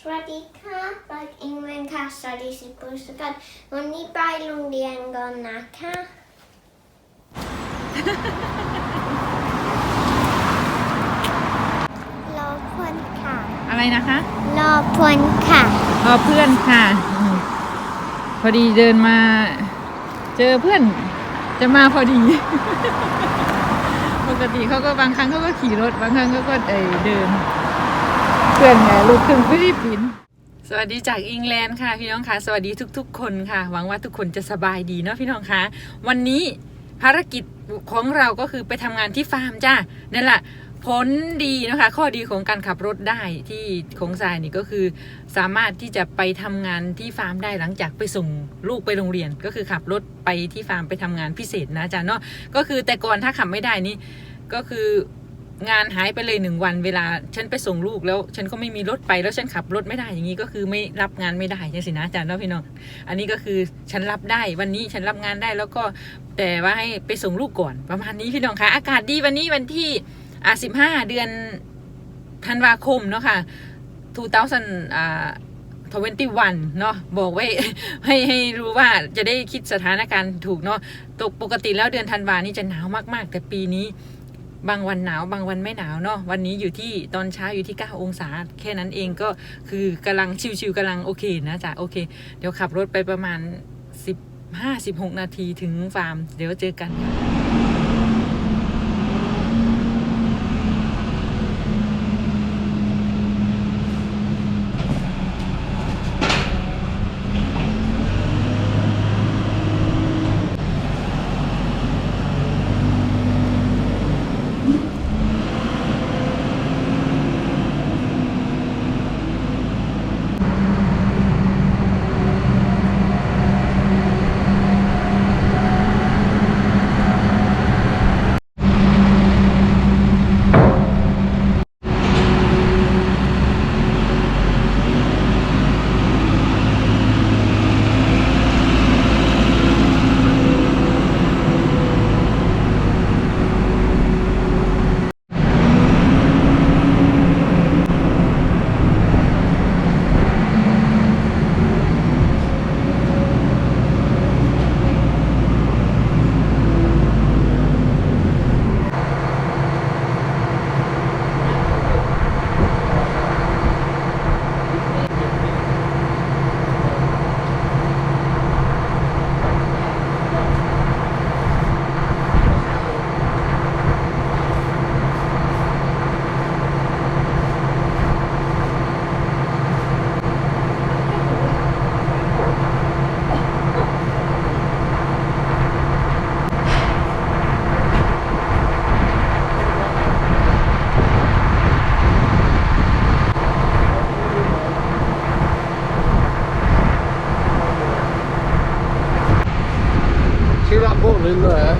สวัสดีค่ะไปอิงเวนค่ะ สวัสดีสิปุสกันวันนี้ไปโรงเรียนก่อนนะคะรอเพื่อนค่ะอะไรนะคะ รอเพื่อนค่ะรอเพื่อนค่ะอืมพอดีเดินมา เจอเพื่อนจะมาพอดี ปกติเขาก็บางครั้งเขาก็ขี่รถ บางครั้งเขาก็เอ่อเดิน เพื่อนไงลูกครึ่งฟิลิปปินส์สวัสดีจากอิงแลนด์ค่ะพี่น้องคะสวัสดีทุก ๆ คนค่ะ หวังว่าทุกคนจะสบายดีเนาะพี่น้องคะวันนี้ภารกิจของเราก็คือไปทำงานที่ฟาร์มจ้านั่นแหละผลดีนะคะ ข้อดีของการขับรถได้ที่ของทรายนี่ก็คือ สามารถที่จะไปทำงานที่ฟาร์มได้หลังจากไปส่งลูกไปโรงเรียน ก็คือขับรถไปที่ฟาร์มไปทำงานพิเศษนะจารย์เนาะก็คือแต่ก่อนถ้าขับไม่ได้นี่ก็คือ งานหายไปเลยหนึ่งวันเวลาฉันไปส่งลูกแล้ว ฉันก็ไม่มีรถไปแล้วฉันขับรถไม่ได้อย่างนี้ก็คือไม่รับงานไม่ได้จังสินะอาจารย์เนาะพี่น้องอันนี้ก็คือฉันรับได้วันนี้ฉันรับงานได้แล้วก็แต่ว่าให้ไปส่งลูกก่อนประมาณนี้พี่น้องคะอากาศดีวันนี้วันที่อ่าสิบห้าเดือนธันวาคมเนาะค่ะ2000อ่า21เนาะบอกไว้ให้ให้รู้ว่าจะได้คิดสถานการณ์ถูกเนาะตกปกติแล้วเดือนธันวานี่จะหนาวมาก ๆ แต่ปีนี้ บางวันหนาวบางวันไม่หนาวเนาะวันนี้อยู่ที่ตอนเช้าอยู่ที่ 9 องศา แค่นั้นเองก็คือกำลังชิวๆกำลังโอเคนะจ๊ะโอเค เดี๋ยวขับรถไปประมาณ 15-16 นาทีถึงฟาร์ม เดี๋ยวเจอกัน See that button in there?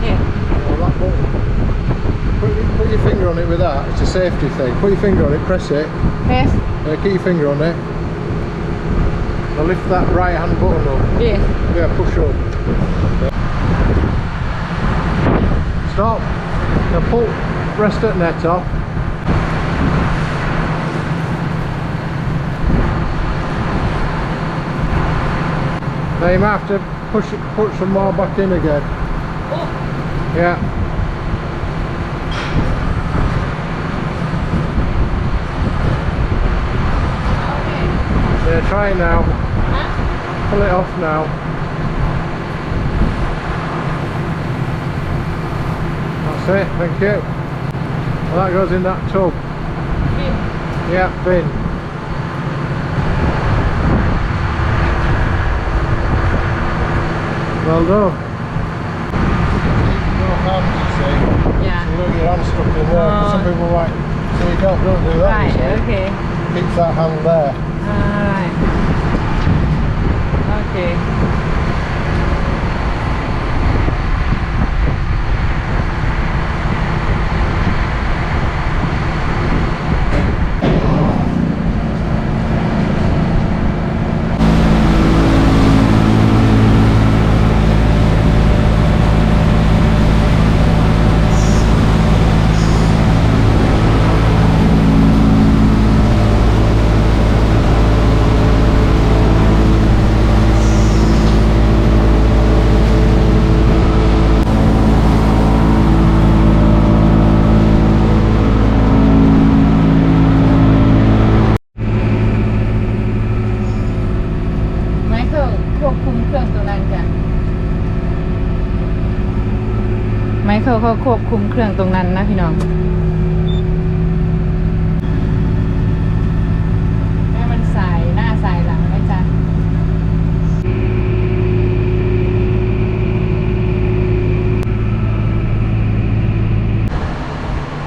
Yeah. Or that button. Put your, put your finger on it with that. It's a safety thing. Put your finger on it, press it. Yes. Yeah, keep your finger on it. Now lift that right hand button up. Yeah. Yeah, push up. Yeah. Stop. Now pull, rest at net off. Now you might have to push it, put some more back in again. Oh. Yeah. Yeah, try it now. Pull it off now. That's it, thank you. Well, that goes in that tub. Yeah, bin. Well done. No hands, you see. อย่า You look your hand stuck in there. 'cause Some Oh. people like, so you don't, don't do that. ได้ you see. โอเค Keep that hand there. alright โอเควบคุมเครื่องตรงนั้นนะพี่น้องให้มันสหน้าสหลังไหมจ๊ะ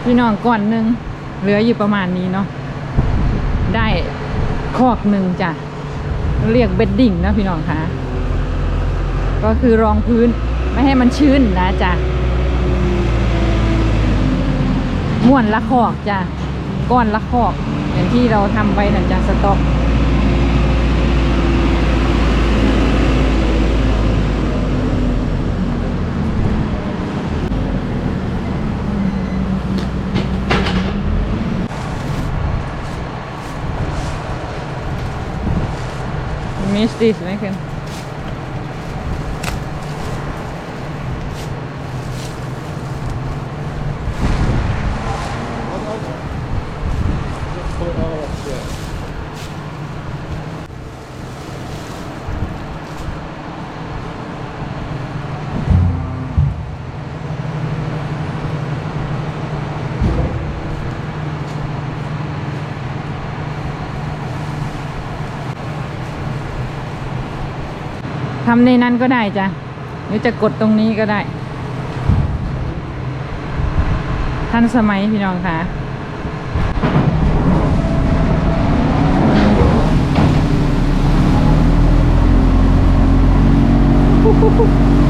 พี่น้องก่อนหนึ่งเหลืออยู่ประมาณนี้เนาะได้คอกหนึ่งจ้ะเรียกเบดดิ้งนะพี่น้องคะก็คือรองพื้นไม่ให้มันชื้นนะจ๊ะ ม้วนละคอกจ้ะก้อนละคอกอย่างที่เราทำไว้นะจ๊ะสต็อก Miss this ไหมคุณ ทำในนั้นก็ได้จ้ะหรือจะกดตรงนี้ก็ได้ทันสมัยพี่น้องค่ะก็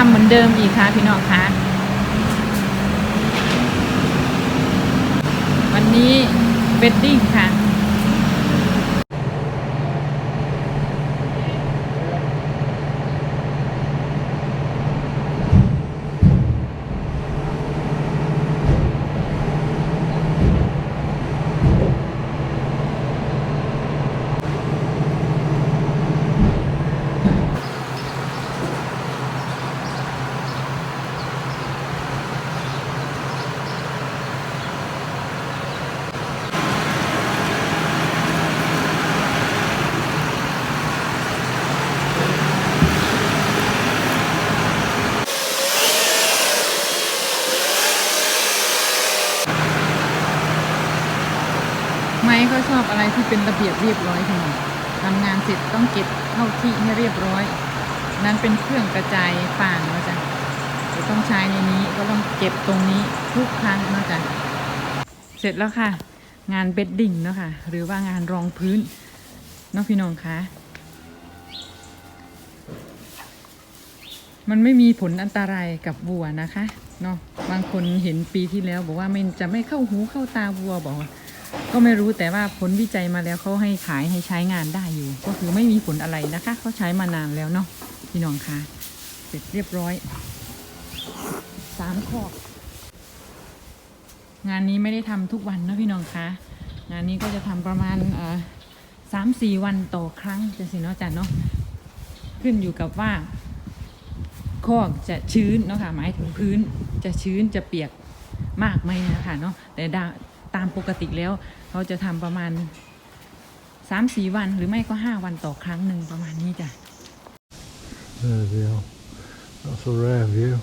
ทำเหมือนเดิมอีกค่ะพี่น้องคะวันนี้เบดดิ้งค่ะ เป็นระเบียบเรียบร้อยทีนี้ทำงานเสร็จต้องเก็บเข้าที่ให้เรียบร้อย นั้นเป็นเครื่องกระจายฟางนะจ๊ะจะต้องใช้ในนี้ก็ต้องเก็บตรงนี้ทุกครั้งนะจ๊ะเสร็จแล้วค่ะ งานเบดดิ้งเนาะค่ะหรือว่างานรองพื้นเน้องพี่น้องคะมันไม่มีผลอันตรายกับวัวนะคะเนาะบางคนเห็นปีที่แล้วบอกว่ามันจะไม่เข้าหูเข้าตาวัวบอกว่า ก็ไม่รู้แต่ว่าผลวิจัยมาแล้วเขาให้ขายให้ใช้งานได้อยู่ ก็คือไม่มีผลอะไรนะคะเขาใช้มานานแล้วเนาะพี่น้องคะเสร็จเรียบร้อยสามข้องานนี้ไม่ได้ทำทุกวันนะพี่น้องคะงานนี้ก็จะทำประมาณสามสี่วันต่อครั้งจะสิเนาะจันเนาะขึ้นอยู่กับว่าคอกจะชื้นเนาะค่ะหมายถึงพื้นจะชื้นจะเปียกมากไหมนะคะเนาะแต่ดาตามปกติแล้วเขาจะทำประมาณสามสี่วันหรือไม่ก็ห้าวันต่อครั้งหนึ่งประมาณนี้จ้ะ There's the old, that's a rare view.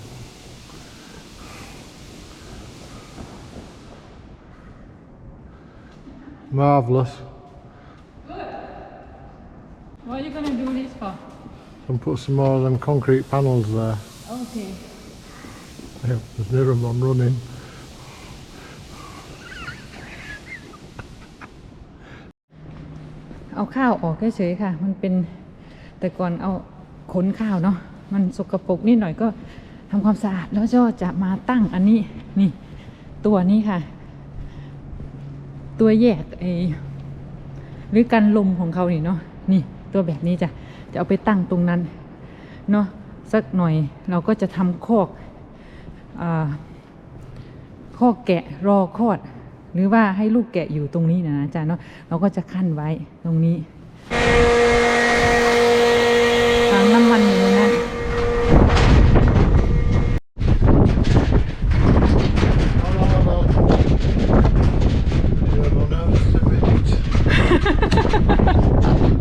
Marvellous. What are you gonna do this for And put some more of them concrete panels there. Okay Yeah, there's near them on running. เอาข้าวออกเฉยๆค่ะ มันเป็นแต่ก่อนเอาขนข้าวเนาะมันสกปรกนิดหน่อยก็ทำความสะอาดแล้วก็จะมาตั้งอันนี้นี่ ตัวนี้ค่ะ ตัวแยกไอหรือกันลมของเขานี่เนาะนี่ตัวแบบนี้จะจะเอาไปตั้งตรงนั้นเนาะสักหน่อยเราก็จะทำคอกอคอกแกะรอคลอด หรือว่าให้ลูกแกะอยู่ตรงนี้นะอาจารย์เนาะเราก็จะขั้นไว้ตรงนี้ถังน้ำมันอยู่นนั้น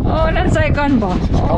โอ้นั่นใส่ก่อนบอกโอ้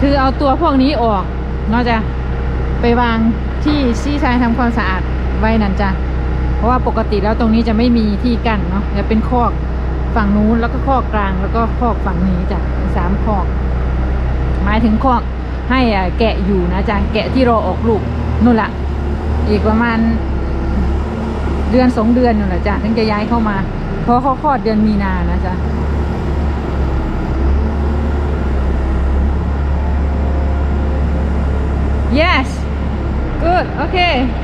คือเอาตัวพวกนี้ออกเนาะจะไปวางที่ซี่ชายทำความสะอาดไว้นั่นจ้ะเพราะว่าปกติแล้วตรงนี้จะไม่มีที่กั้นเนาะจะเป็นคอกฝั่งนู้นแล้วก็คอกกลางแล้วก็คอกฝั่งนี้จ้ะสามคอก หมายถึงคอกให้อะแกะอยู่นะจ๊ะแกะที่รอออกลูกนู่นละอีกประมาณเดือนสองเดือนนู่นแหละจ้ะถึงจะย้ายเข้ามา เพราะเขาคลอดเดือนมีนานะจ๊ะ Yes. Good. Okay.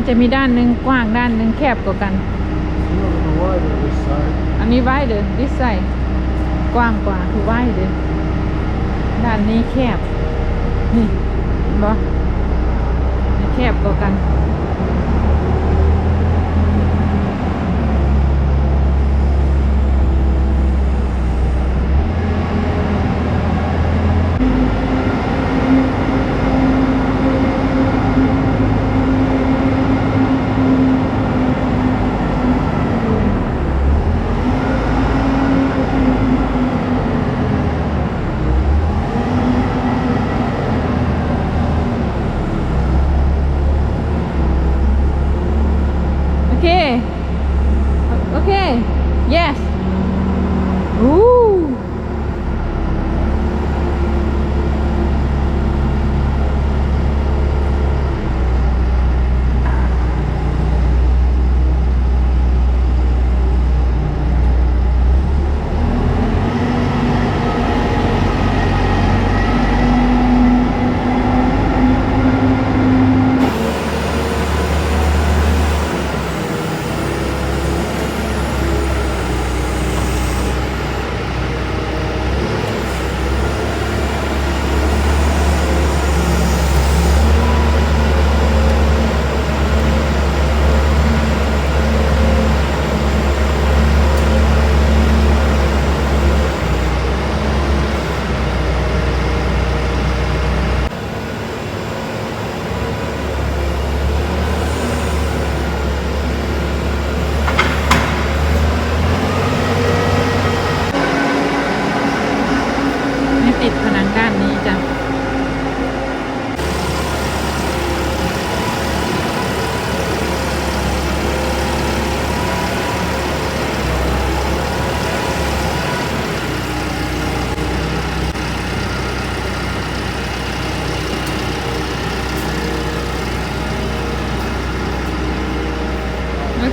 มันจะมีด้านหนึ่งกว้างด้านหนึ่งแคบกว่ากัน อันนี้ไว้เดินดิสไซกว้างกว่าคือไว้เดินด้านนี้แคบ นี่เห็นบ่นี่แคบกว่ากัน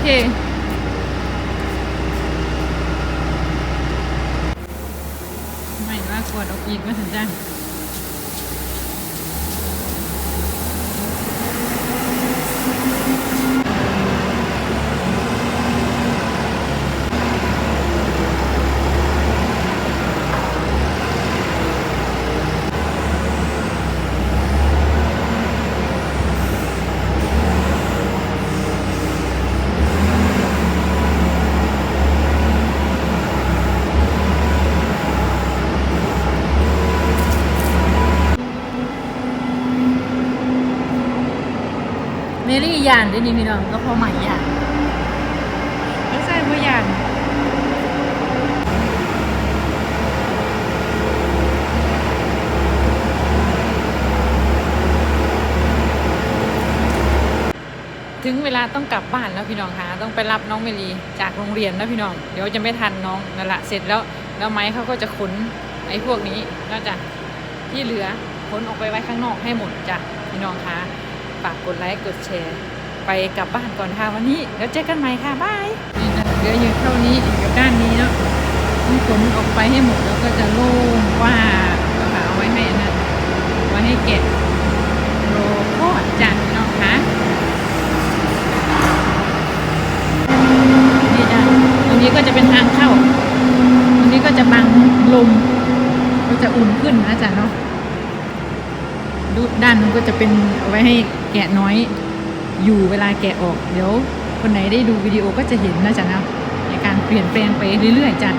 คไม่ว่ากดออกอีกว่าถึงจ้า ยานด้วยนี่พี่น้องก็พอใหม่ยานก็ใช่ว่ยานถึงเวลาต้องกลับบ้านแล้วพี่น้องคะต้องไปรับน้องเมลีจากโรงเรียนแล้วพี่น้อง เดี๋ยวจะไม่ทันน้องนั่นแหละเสร็จแล้วแล้วไม้เขาก็จะขนไอ้พวกนี้นอกจากที่เหลือขนออกไปไว้ข้างนอกให้หมดจ้ะพี่น้องคะฝากกดไลค์กดแชร์ ไปกลับบ้านก่อนค่ะวันนี้แล้วเจอกันใหม่ค่ะบายนี่นะเหลืออยู่เท่านี้กับด้านนี้เนาะต้องขนออกไปให้หมดแล้วก็จะโล่งว่าก็เอาไว้ให้นั่นไว้ให้แกะโรโคจัดเนาะคะนี่จ้ะตรงนี้ก็จะเป็นทางเข้าตรงนี้ก็จะบังลมก็จะอุ่นขึ้นนะจ๊ะเนาะด้านนู้นก็จะเป็นเอาไว้ให้แกะน้อย อยู่เวลาแกะออก เดี๋ยวคนไหนได้ดูวิดีโอก็จะเห็นนะจ๊ะนะในการเปลี่ยนแปลงไปเรื่อยๆจ้ะ